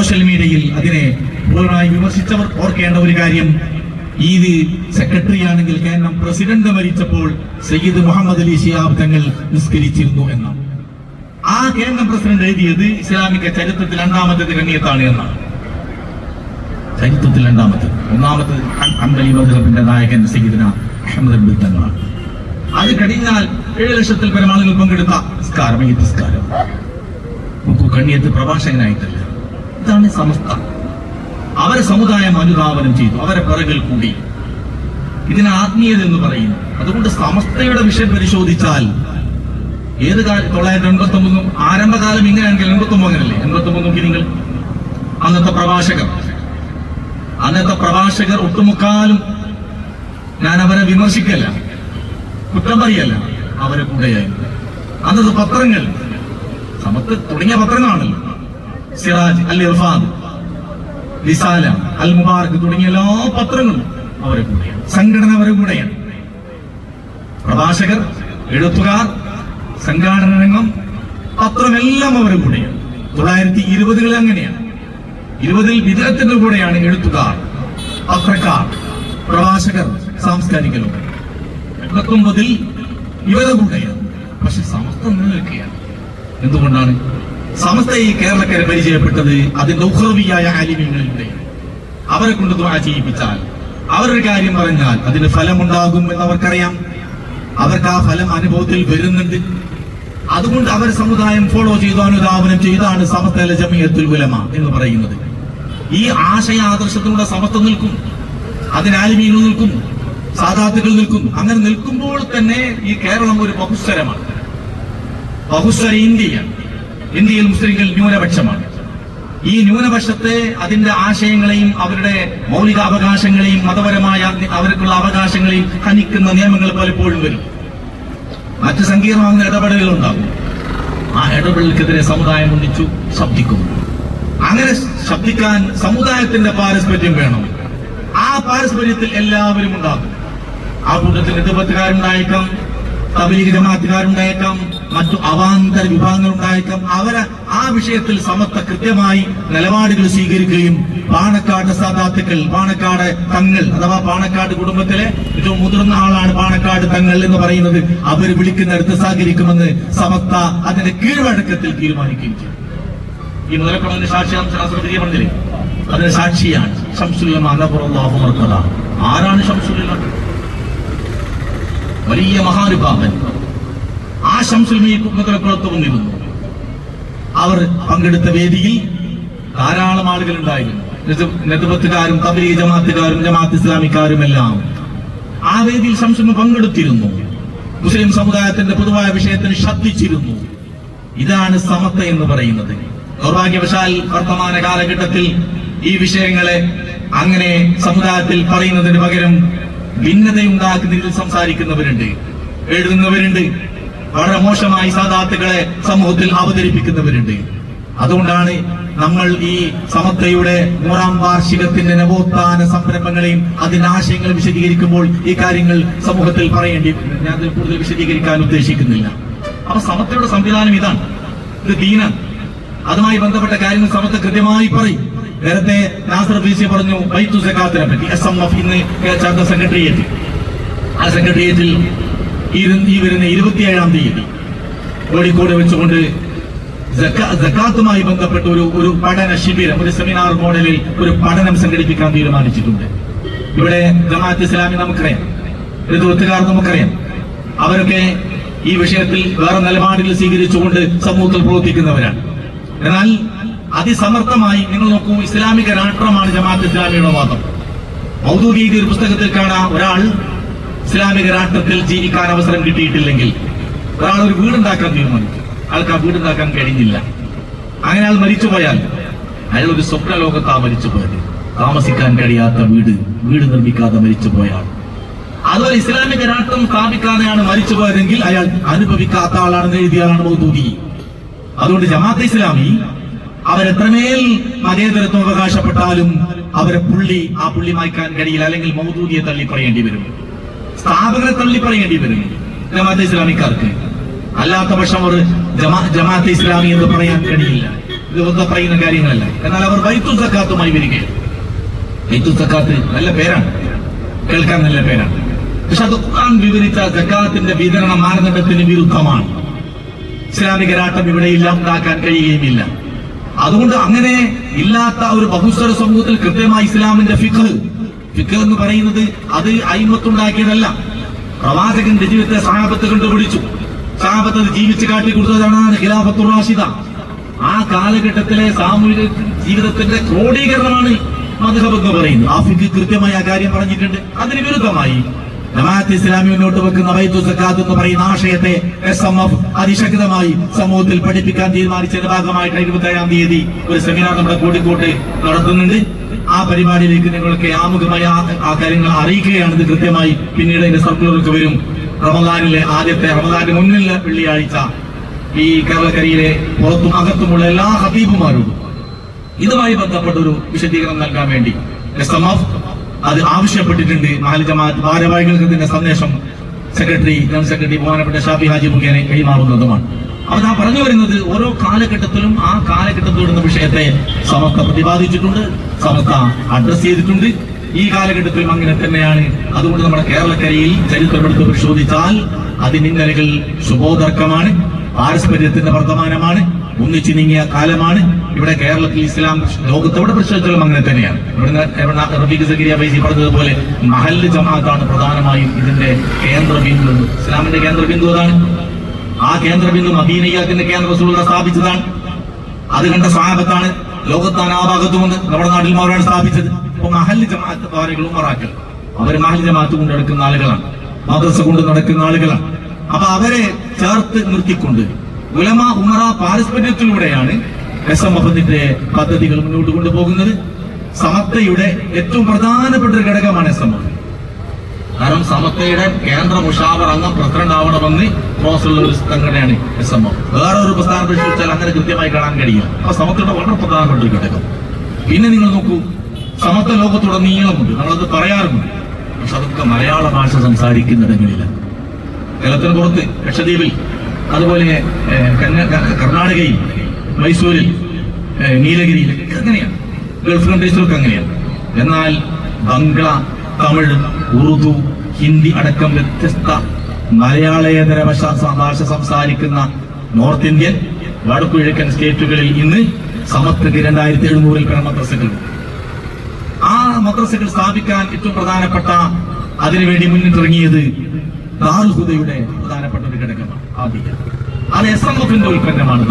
Social മീഡിയയിൽ അതിനെ പൂർണമായി വിമർശിച്ചവർ ഓർക്കേണ്ട ഒരു കാര്യം. ഈ സെക്രട്ടറി ആണെങ്കിൽ പ്രസിഡന്റ് മരിച്ചപ്പോൾ സയ്യിദ് മുഹമ്മദ് അലി ഷിയാബ് തങ്ങൾ നിസ്കരിച്ചിരുന്നു എന്നാണ്. ആ കേരളം പ്രസിഡന്റ് എഴുതിയത് ഇസ്ലാമിക ചരിത്രത്തിൽ രണ്ടാമത്തെ ഗണ്യത്താണ് എന്നാണ്. ചരിത്രത്തിൽ രണ്ടാമത്തെ ഒന്നാമത്തെ അമ്പലി മധുരത്തിന്റെ നായകൻ സയ്യിദിന അഹമ്മദ് അബ്ദുൽ തങ്ങളാണ്. അത് കഴിഞ്ഞാൽ ഏഴ് ലക്ഷത്തിൽ പരമാളികൾ പങ്കെടുത്ത നിസ്കാരം ഈ നിസ്കാരം. കണ്ണിയത്ത് പ്രഭാഷകനായിട്ടല്ല? ഇതാണ് സമസ്ത. അവരെ സമുദായം അനുധാവനം ചെയ്തു. അവരെ പിറകിൽ കൂടി. ഇതിന് ആത്മീയത എന്ന് പറയുന്നു. അതുകൊണ്ട് സമസ്തയുടെ വിഷയം പരിശോധിച്ചാൽ ഏത് കാലം തൊള്ളായിരത്തി എൺപത്തി ഒമ്പതും ആരംഭകാലം ഇങ്ങനെയാണെങ്കിൽ എൺപത്തി ഒമ്പത് അങ്ങനല്ലേ? എൺപത്തി ഒമ്പത് നോക്കി നിങ്ങൾ. അന്നത്തെ പ്രഭാഷകർ. അന്നത്തെ പ്രഭാഷകർ ഒട്ടുമുക്കാലും ഞാൻ അവരെ വിമർശിക്കല്ല. കുറ്റം പറയല്ല. അവരെ കൂടെയായിരുന്നു. അന്നത്തെ പത്രങ്ങൾ. സമത്ത് തുടങ്ങിയ പത്രങ്ങളാണല്ലോ. സിറാജ് അൽ ഇർഫാദ് റിസാല അൽ മുബാറക് തുടങ്ങിയ എല്ലാ പത്രങ്ങളും അവരെ കൂടെയാണ്. സംഘടന അവരെ കൂടെയാണ്. പ്രഭാഷകർ എഴുത്തുകാർ സംഘാടന രംഗം പത്രമെല്ലാം അവരെ കൂടെയാണ്. തൊള്ളായിരത്തി ഇരുപതുകളിൽ അങ്ങനെയാണ്. ഇരുപതിൽ വിദഗ്ധത്തിന്റെ കൂടെയാണ് എഴുത്തുകാർ പത്രക്കാർ പ്രഭാഷകർ സാംസ്കാരിക ലോകം ഇവരെ കൂടെയാണ്. പക്ഷെ സമസ്തം നിലനിൽക്കുകയാണ്. എന്തുകൊണ്ടാണ്? സമസ്ത ഈ കേരളക്കാരെ പരിചയപ്പെട്ടത് അതിന്റെ ഉഹ്രവിയായ ആലിമ്യങ്ങളുണ്ട് അവരെ കൊണ്ട് ദ്വാ ചെയ്യിപ്പിച്ചാൽ അവരൊരു കാര്യം പറഞ്ഞാൽ അതിന് ഫലമുണ്ടാകും എന്ന് അവർക്കറിയാം അവർക്ക് ആ ഫലം അനുഭവത്തിൽ വരുന്നുണ്ട്. അതുകൊണ്ട് അവർ സമുദായം ഫോളോ ചെയ്തു അനുധാവനം ചെയ്താണ് സമസ്തല ജമിയത്തുൽ ഉലമ എന്ന് പറയുന്നത്. ഈ ആശയ ആദർശത്തിലൂടെ സമസ്ത നിൽക്കും അതിനാലിമീനു നിൽക്കും സാധാത്തുകൾ നിൽക്കും. അങ്ങനെ നിൽക്കുമ്പോൾ തന്നെ ഈ കേരളം ഒരു ബഹുസ്വരമാണ്. ബഹുസ്വര ഇന്ത്യയാണ് ഇന്ത്യയിൽ മുസ്ലിങ്ങൾ ന്യൂനപക്ഷമാണ്. ഈ ന്യൂനപക്ഷത്തെ അതിന്റെ ആശയങ്ങളെയും അവരുടെ മൗലികാവകാശങ്ങളെയും മതപരമായ അവർക്കുള്ള അവകാശങ്ങളെയും ഹനിക്കുന്ന നിയമങ്ങൾ പലപ്പോഴും വരും. മറ്റ് സങ്കീർണമാകുന്ന ഇടപെടലുകൾ ഉണ്ടാകും ആ ഇടപെടലുകൾക്കെതിരെ സമുദായം ഒന്നിച്ചു ശബ്ദിക്കും. അങ്ങനെ ശബ്ദിക്കാൻ സമുദായത്തിന്റെ പാരസ്പര്യം വേണം. ആ പാരസ്പര്യത്തിൽ എല്ലാവരും ഉണ്ടാകും. ആ കൂട്ടത്തിൽ എതിർപ്പത്തുകാരുണ്ടായേക്കാം തബലീഗ് ജമാഅത്തുകാരുണ്ടായേക്കാം മറ്റു അവാന്തര വിഭാഗങ്ങൾ ഉണ്ടായേക്കാം അവരെ ആ വിഷയത്തിൽ സമത്വ കൃത്യമായി നിലപാടുകൾ സ്വീകരിക്കുകയും പാണക്കാട് സാധാത്തുക്കൾ പാണക്കാട് തങ്ങൾ അഥവാ പാണക്കാട് കുടുംബത്തിലെ ഏറ്റവും മുതിർന്ന ആളാണ് പാണക്കാട് തങ്ങൾ എന്ന് പറയുന്നത് അവർ വിളിക്കുന്നിടത്ത് സഹകരിക്കുമെന്ന് സമസ്ത അതിന്റെ കീഴ്വഴക്കത്തിൽ തീരുമാനിക്കുകയും ചെയ്തു. ഈ മുതലക്കുളന്റെ സാക്ഷിയാണ് അതിന് സാക്ഷിയാണ് ആരാണ് ഷംസുല്ല വലിയ മഹാനുഭാവൻ. ആ ശംസുൽമി മുതലക്കുളത്ത് വന്നിരുന്നു അവർ പങ്കെടുത്ത വേദിയിൽ ധാരാളം ആളുകൾ ഉണ്ടായിരുന്നു നെതുപത്തുകാരും തബലീ ജമാത്തുകാരും ജമാഅത്ത് ഇസ്ലാമിക്കാരും എല്ലാം ആ വേദിയിൽ ഷംസുൽ പങ്കെടുത്തിരുന്നു. മുസ്ലിം സമുദായത്തിന്റെ പൊതുവായ വിഷയത്തിന് ശ്രദ്ധിച്ചിരുന്നു ഇതാണ് സമത്വ എന്ന് പറയുന്നത്. ദൗർഭാഗ്യവശാൽ വർത്തമാന കാലഘട്ടത്തിൽ ഈ വിഷയങ്ങളെ അങ്ങനെ സമുദായത്തിൽ പറയുന്നതിന് പകരം ഭിന്നതയുണ്ടാക്കുന്നതിൽ സംസാരിക്കുന്നവരുണ്ട് എഴുതുന്നവരുണ്ട് വളരെ മോശമായി സാധാത്തുക്കളെ സമൂഹത്തിൽ അവതരിപ്പിക്കുന്നവരുണ്ട്. അതുകൊണ്ടാണ് നമ്മൾ ഈ സമത്വയുടെ നൂറാം വാർഷികത്തിന്റെ നവോത്ഥാന സംരംഭങ്ങളെയും അതിന്റെ ആശയങ്ങൾ വിശദീകരിക്കുമ്പോൾ ഈ കാര്യങ്ങൾ സമൂഹത്തിൽ പറയേണ്ടി ഞാൻ കൂടുതൽ വിശദീകരിക്കാൻ ഉദ്ദേശിക്കുന്നില്ല. അപ്പൊ സമത്വയുടെ സംവിധാനം ഇതാണ്. ഇത് ദീന അതുമായി ബന്ധപ്പെട്ട കാര്യങ്ങൾ സമത്വ കൃത്യമായി പറയും. നേരത്തെ നാസർ ബി സി പറഞ്ഞു ബൈത്തു സക്കാത്തിനെ പറ്റി. എസ് എം എഫ് ഇന്ന് ചേർത്ത സെക്രട്ടേറിയറ്റ് ആ സെക്രട്ടേറിയറ്റിൽ ഈ വരുന്ന ഇരുപത്തിയേഴാം തീയതി കോഴിക്കോട് വെച്ചുകൊണ്ട് ജക്കാത്തുമായി ബന്ധപ്പെട്ട ഒരു ഒരു പഠന ശിബിരം ഒരു സെമിനാർ മോഡലിൽ ഒരു പഠനം സംഘടിപ്പിക്കാൻ തീരുമാനിച്ചിട്ടുണ്ട്. ഇവിടെ ജമാഅത്ത് ഇസ്ലാമി നമുക്കറിയാം ഋതുവത്തുകാർ നമുക്കറിയാം. അവരൊക്കെ ഈ വിഷയത്തിൽ വേറെ നിലപാടുകൾ സ്വീകരിച്ചുകൊണ്ട് സമൂഹത്തിൽ പ്രവർത്തിക്കുന്നവരാണ്. എന്നാൽ അതിസമർത്ഥമായി നിങ്ങൾ നോക്കൂ ഇസ്ലാമിക രാഷ്ട്രമാണ് ജമാഅത്ത് ഇസ്ലാമിയുടെ വാദം. ഔദ്യോഗിക ഒരു പുസ്തകത്തിൽ കാണാം ഒരാൾ ഇസ്ലാമിക രാഷ്ട്രത്തിൽ ജീവിക്കാൻ അവസരം കിട്ടിയിട്ടില്ലെങ്കിൽ ഒരാൾ ഒരു വീടുണ്ടാക്കാൻ തീരുമാനിച്ചു. അയാൾക്ക് ആ വീടുണ്ടാക്കാൻ കഴിഞ്ഞില്ല. അങ്ങനെ അയാൾ മരിച്ചുപോയാൽ അയാൾ ഒരു സ്വപ്ന ലോകത്താ മരിച്ചുപോയത് താമസിക്കാൻ കഴിയാത്ത വീട് വീട് നിർമ്മിക്കാതെ മരിച്ചുപോയാൽ അതുപോലെ ഇസ്ലാമിക രാഷ്ട്രം സ്ഥാപിക്കാതെയാണ് മരിച്ചുപോയതെങ്കിൽ അയാൾ അനുഭവിക്കാത്ത ആളാണെന്ന് എഴുതിയാലാണ് മൗദൂദി. അതുകൊണ്ട് ജമാഅത്ത് ഇസ്ലാമി അവരെത്രമേൽ മതേതരത്വം അവകാശപ്പെട്ടാലും അവരെ പുള്ളി ആ പുള്ളി മായ്ക്കാൻ കഴിയില്ല. അല്ലെങ്കിൽ മൗദൂദിയെ തള്ളിപ്പറയേണ്ടി വരും. സ്ഥാപകരെ തള്ളിപ്പറയേണ്ടി വരും. ജമാഅത്തെ ഇസ്ലാമിക്കാർക്ക്. അല്ലാത്ത പക്ഷം അവർ ജമാ ജമാഅത്ത് ഇസ്ലാമി എന്ന് പറയാൻ കഴിയില്ല. ഇത് പറയുന്ന കാര്യങ്ങളല്ല. എന്നാൽ അവർ ബൈത്തു സക്കാത്തുമായി വരികയാണ്. ബൈത്തു സക്കാത്ത് നല്ല പേരാണ്. കേൾക്കാൻ നല്ല പേരാണ്. പക്ഷെ അത് ഖുർആൻ വിവരിച്ച സക്കാത്തിന്റെ വിതരണ മാനദണ്ഡത്തിന് വിരുദ്ധമാണ്. ഇസ്ലാമിക രാഷ്ട്രം ഇവിടെ ഇല്ലാതാക്കാൻ കഴിയുകയുമില്ല. അതുകൊണ്ട് അങ്ങനെ ഇല്ലാത്ത ഒരു ബഹുസ്വര സമൂഹത്തിൽ കൃത്യമായി ഇസ്ലാമിന്റെ ഫിഖ് ഫിഖ് എന്ന് പറയുന്നത് അത് അയിമത്തുണ്ടാക്കിയതല്ല. പ്രവാചകന്റെ ജീവിതത്തെ സഹാബത്ത് കണ്ടുപിടിച്ചു. സഹാബത്ത് ജീവിച്ച് കാട്ടി കൊടുത്തതാണ് ഖിലാഫത്തുർ റാഷിദ. ആ കാലഘട്ടത്തിലെ സാമൂഹിക ജീവിതത്തിന്റെ ക്രോഡീകരണമാണ് മധുഹബ് എന്ന് പറയുന്നത്. ആ ഫിഖ് കൃത്യമായി ആ കാര്യം പറഞ്ഞിട്ടുണ്ട്. അതിന് വിരുദ്ധമായി ജമാഅത്ത് ഇസ്ലാമി മുന്നോട്ട് വെക്കുന്ന ബൈത്തു സക്കാത്ത് എന്ന് പറയുന്ന ആശയത്തെ എസ് എം എഫ് അതിശക്തമായി സമൂഹത്തിൽ പഠിപ്പിക്കാൻ തീരുമാനിച്ചതിന്റെ ഭാഗമായിട്ട് ഇരുപത്തേഴാം തീയതി ഒരു സെമിനാർ നമ്മുടെ കോഴിക്കോട്ട് നടത്തുന്നുണ്ട്. ആ പരിപാടിയിലേക്ക് നിങ്ങൾക്ക് ആമുഖമായ ആ കാര്യങ്ങൾ അറിയിക്കുകയാണ്. ഇത് കൃത്യമായി പിന്നീട് അതിന്റെ സർക്കുലറൊക്കെ വരും. റമദാനിലെ ആദ്യത്തെ റമദാന്റെ മുന്നിലെ വെള്ളിയാഴ്ച ഈ കേരളക്കരയിലെ പുറത്തും അകത്തുമുള്ള എല്ലാ ഹബീബുമാരോടും ഇതുമായി ബന്ധപ്പെട്ട ഒരു വിശദീകരണം നൽകാൻ വേണ്ടി എസ് എം എഫ് അത് ആവശ്യപ്പെട്ടിട്ടുണ്ട്. നാല് ജമാഅത്ത് ഭാരവാഹികൾക്ക് ഇതിന്റെ സന്ദേശം സെക്രട്ടറി ജനറൽ സെക്രട്ടറി ബഹുമാനപ്പെട്ട ഷാഫി ഹാജി മുഖേന കൈമാറുന്നതുമാണ്. അപ്പൊ ഞാൻ പറഞ്ഞു വരുന്നത് ഓരോ കാലഘട്ടത്തിലും ആ കാലഘട്ടത്തോടുന്ന വിഷയത്തെ സമസ്ത പ്രതിപാദിച്ചിട്ടുണ്ട് സമസ്ത അഡ്രസ് ചെയ്തിട്ടുണ്ട്. ഈ കാലഘട്ടത്തിലും അങ്ങനെ തന്നെയാണ്. അതുകൊണ്ട് നമ്മുടെ കേരളക്കരയിൽ ചരിത്രമെടുത്ത് പരിശോധിച്ചാൽ അതിന് ഇന്നലെ ശുഭോദർക്കമാണ് പാരസ്പര്യത്തിന്റെ വർത്തമാനമാണ് ഒന്നിച്ചു നീങ്ങിയ കാലമാണ് ഇവിടെ കേരളത്തിൽ ഇസ്ലാം ലോകത്തോടെ പരിശോധിച്ചാലും അങ്ങനെ തന്നെയാണ്. ഇവിടെ റബീഖ് സക്കരിയ ബൈസി പറഞ്ഞതുപോലെ മഹല്ല് ജമാഅത്താണ് പ്രധാനമായും ഇതിന്റെ കേന്ദ്ര ബിന്ദു ഇസ്ലാമിന്റെ കേന്ദ്ര ബിന്ദു അതാണ് ആ കേന്ദ്ര ബിന്ദു മദീനയ്യാത്തിന്റെ കേന്ദ്ര സ്ഥാപിച്ചതാണ്. അത് കണ്ട സ്വാഗതത്താണ് ലോകത്താണ് ആ ഭാഗത്തുമെന്ന് നമ്മുടെ നാട്ടിൽ മാറാണ് സ്ഥാപിച്ചത്. അപ്പൊ മഹല്ല് ജമാഅത്ത് പാരകൾ ഉമറാക്കൾ അവർ മഹൽ ജമാഅത്ത് കൊണ്ട് നടക്കുന്ന ആളുകളാണ്. മദ്രസ കൊണ്ട് നടക്കുന്ന ആളുകളാണ്. അപ്പൊ അവരെ ചേർത്ത് നിർത്തിക്കൊണ്ട് ഉലമ ഉമറ പാരസ്പര്യത്തിലൂടെയാണ് എസ് എം എഫിന്റെ പദ്ധതികൾ മുന്നോട്ട് കൊണ്ടുപോകുന്നത്. സമത്തയുടെ ഏറ്റവും പ്രധാനപ്പെട്ട ഒരു ഘടകമാണ് എസ് എം എഫ് കാരണം സമത്തയുടെ കേന്ദ്ര മുഷാവർ അംഗം പ്രസിഡന്റ് ആവണമെന്ന് ക്രോസുള്ള ഒരു സംഘടനയാണ് എസ് എം എഫ് വേറെ ഒരു പ്രസ്ഥാനം പരിശോധിച്ചാൽ അങ്ങനെ കൃത്യമായി കാണാൻ കഴിയില്ല. അപ്പൊ സമത്തയുടെ വളരെ പ്രധാനപ്പെട്ട ഒരു ഘടകം. പിന്നെ നിങ്ങൾ നോക്കൂ സമത്വ ലോകത്തുടനീളമുണ്ട് നമ്മളത് പറയാറുണ്ട്. പക്ഷെ അതൊക്കെ മലയാള ഭാഷ സംസാരിക്കുന്നിടങ്ങളില്ല. കേരളത്തിന് പുറത്ത് ലക്ഷദ്വീപിൽ അതുപോലെ കർണാടകയിൽ മൈസൂരിൽ നീലഗിരിയിൽ അങ്ങനെയാണ്. ഗൾഫ് കൺട്രീസിലൊക്കെ അങ്ങനെയാണ്. എന്നാൽ ബംഗ്ല തമിഴ് ഉറുദു ഹിന്ദി അടക്കം വ്യത്യസ്ത മലയാളേതര ഭാഷ സംസാരിക്കുന്ന നോർത്ത് ഇന്ത്യൻ വടക്കു കിഴക്കൻ സ്റ്റേറ്റുകളിൽ ഇന്ന് സമത്വക്ക് രണ്ടായിരത്തി എഴുന്നൂറിൽ പേർ മദ്രസകൾ. ആ മദ്രസകൾ സ്ഥാപിക്കാൻ ഏറ്റവും പ്രധാനപ്പെട്ട അതിനുവേണ്ടി മുന്നിട്ടിറങ്ങിയത് ദാറുഹുദയുടെ പ്രധാനപ്പെട്ട ഒരു ഘടകമാണ്. അത് എസ് എം എഫിന്റെ ഉൽപ്പന്നമാണ്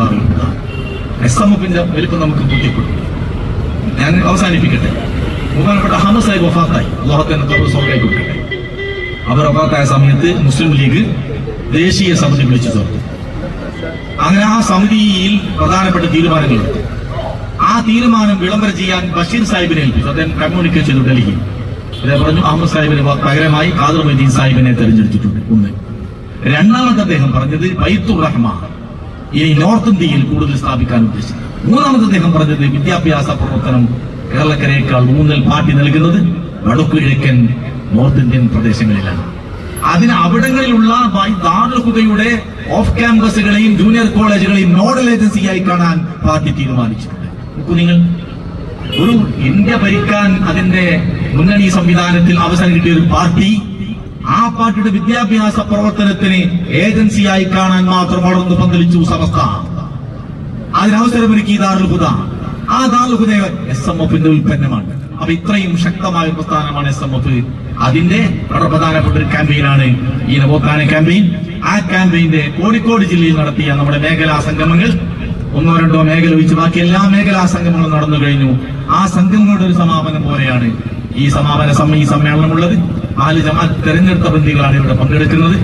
എസ് എം എഫിന്റെ നമുക്ക് ബുദ്ധിപ്പെടും ഞാൻ അവസാനിപ്പിക്കട്ടെ. ബഹുമാനപ്പെട്ട സാഹിബ് വഫാത്തായി. ലോകത്തിന് തൊഴിൽ സൗകര്യം കൊടുക്കട്ടെ. അവർ വഫാത്തായ സമയത്ത് മുസ്ലിം ലീഗ് ദേശീയ സമിതി വിളിച്ചു ചേർത്തു. അങ്ങനെ ആ സമിതിയിൽ പ്രധാനപ്പെട്ട തീരുമാനങ്ങൾ ആ തീരുമാനം വിളംബരം ചെയ്യാൻ ബഷീർ സാഹിബിനെ ഏൽപ്പിച്ചു. അദ്ദേഹം കമ്മ്യൂണിക്കേറ്റ് ചെയ്തു ഡൽഹിയിൽ. അദ്ദേഹം പറഞ്ഞു അഹമ്മദ് സാഹിബിന് പകരമായി ഖാദർ മൊയ്തീൻ സാഹിബിനെ തെരഞ്ഞെടുത്തിട്ടുണ്ട്. ഒന്ന്. രണ്ടാമത്തെ അദ്ദേഹം പറഞ്ഞത് ബൈത്തുർ റഹ്മ ഈ നോർത്ത് ഇന്ത്യയിൽ കൂടുതൽ സ്ഥാപിക്കാൻ ഉദ്ദേശിച്ചു മൂന്നാമത്തെ അദ്ദേഹം പറഞ്ഞത് വിദ്യാഭ്യാസ പ്രവർത്തനം കേരളക്കരയേക്കാൾ ഊന്നൽ പാർട്ടി നൽകുന്നത് വടക്കു കിഴക്കൻ നോർത്ത് ഇന്ത്യൻ പ്രദേശങ്ങളിലാണ്. അതിന് അവിടങ്ങളിലുള്ള ദാറുൽഹുദയുടെ ഓഫ് ക്യാമ്പസുകളെയും ജൂനിയർ കോളേജുകളെയും നോഡൽ ഏജൻസിയായി കാണാൻ പാർട്ടി തീരുമാനിച്ചിട്ടുണ്ട്. നോക്കൂ നിങ്ങൾ ഒരു ഇന്ത്യ ഭരിക്കാൻ അതിന്റെ മുന്നണി സംവിധാനത്തിൽ അവസരം കിട്ടിയ ഒരു പാർട്ടി ആ പാർട്ടിയുടെ വിദ്യാഭ്യാസ പ്രവർത്തനത്തിന് ഏജൻസിയായി കാണാൻ മാത്രം വളർന്നു പന്തലിച്ചു സമസ്ത. അതിനവസരമൊരുക്കി ദാർഹുദ ആ ദാർഹുദ എസ് എം എഫിന്റെ ഉൽപ്പന്നമാണ്. അപ്പൊ ഇത്രയും ശക്തമായ പ്രസ്ഥാനമാണ് എസ് എം എഫ് അതിന്റെ വളരെ പ്രധാനപ്പെട്ട ഒരു ക്യാമ്പയിനാണ് ഈ നവോത്ഥാന ക്യാമ്പയിൻ. ആ ക്യാമ്പയിന്റെ കോഴിക്കോട് ജില്ലയിൽ നടത്തിയ നമ്മുടെ മേഖലാ സംഗമങ്ങൾ. ഒന്നോ രണ്ടോ മേഖല ഒഴിച്ച് ബാക്കി എല്ലാ മേഖലാ സംഗമങ്ങളും നടന്നു കഴിഞ്ഞു. ആ സംഗമങ്ങളുടെ ഒരു സമാപനം പോലെയാണ് ഈ സമാപന സമ്മ ഈ സമ്മേളനമുള്ളത്. നാല് ജമാഅത്ത് തെരഞ്ഞെടുത്ത ബന്ധികളാണ് ഇവിടെ പങ്കെടുക്കുന്നത്.